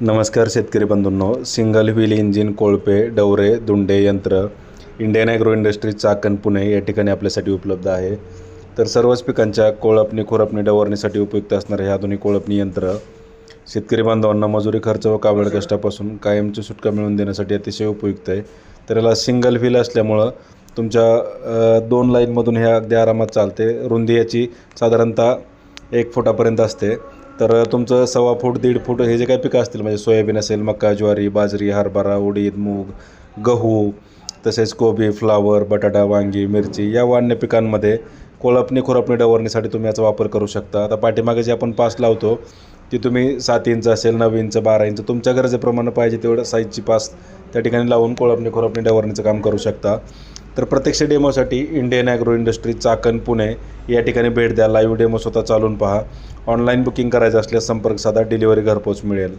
नमस्कार शेतकरी बंधूंनो. सिंगल व्हील इंजिन कोळपे डवरे दुंडे यंत्र Indian agro industries Chakan Pune या ठिकाणी आपल्यासाठी उपलब्ध आहे. तर सर्वच पिकांच्या कोळपणी खुरपणी डवरणीसाठी उपयुक्त असणारे हे आधुनिक कोळपणी यंत्र. शेतकरी बांधवांना मजुरी खर्च व काबड कष्टापासून कायमची सुटका मिळवून देण्यासाठी अतिशय उपयुक्त आहे. तर याला सिंगल व्हील असल्यामुळं तुमच्या दोन लाईनमधून हे अगदी आरामात चालते. रुंदी याची साधारणतः एक फुटापर्यंत असते. तर तुमचं सव्वा फूट दीड फूट हे जे काही पिकं असतील म्हणजे सोयाबीन असेल मका ज्वारी बाजरी हरभरा उडीद मूग गहू तसेच कोबी फ्लावर बटाटा वांगी मिरची या वान्य पिकांमध्ये कोळपणी खुरपणी डवरणीसाठी तुम्ही याचा वापर करू शकता. आता पाठीमागे जे आपण पास लावतो ती तुम्ही सात इंच असेल नऊ इंच बारा इंच तुमच्या गरजेप्रमाणे पाहिजे तेवढं साईजची पास त्या ठिकाणी लावून कोळपणी खुरपणी डवरणीचं काम करू शकता. तर प्रत्यक्ष डेमोसाठी Indian agro industry Chakan Pune या ठिकाणी भेट द्या. लाईव्ह डेमो स्वतः चालून पहा. ऑनलाईन बुकिंग करायचं असल्यास संपर्क साधा. डिलिव्हरी घरपोच मिळेल.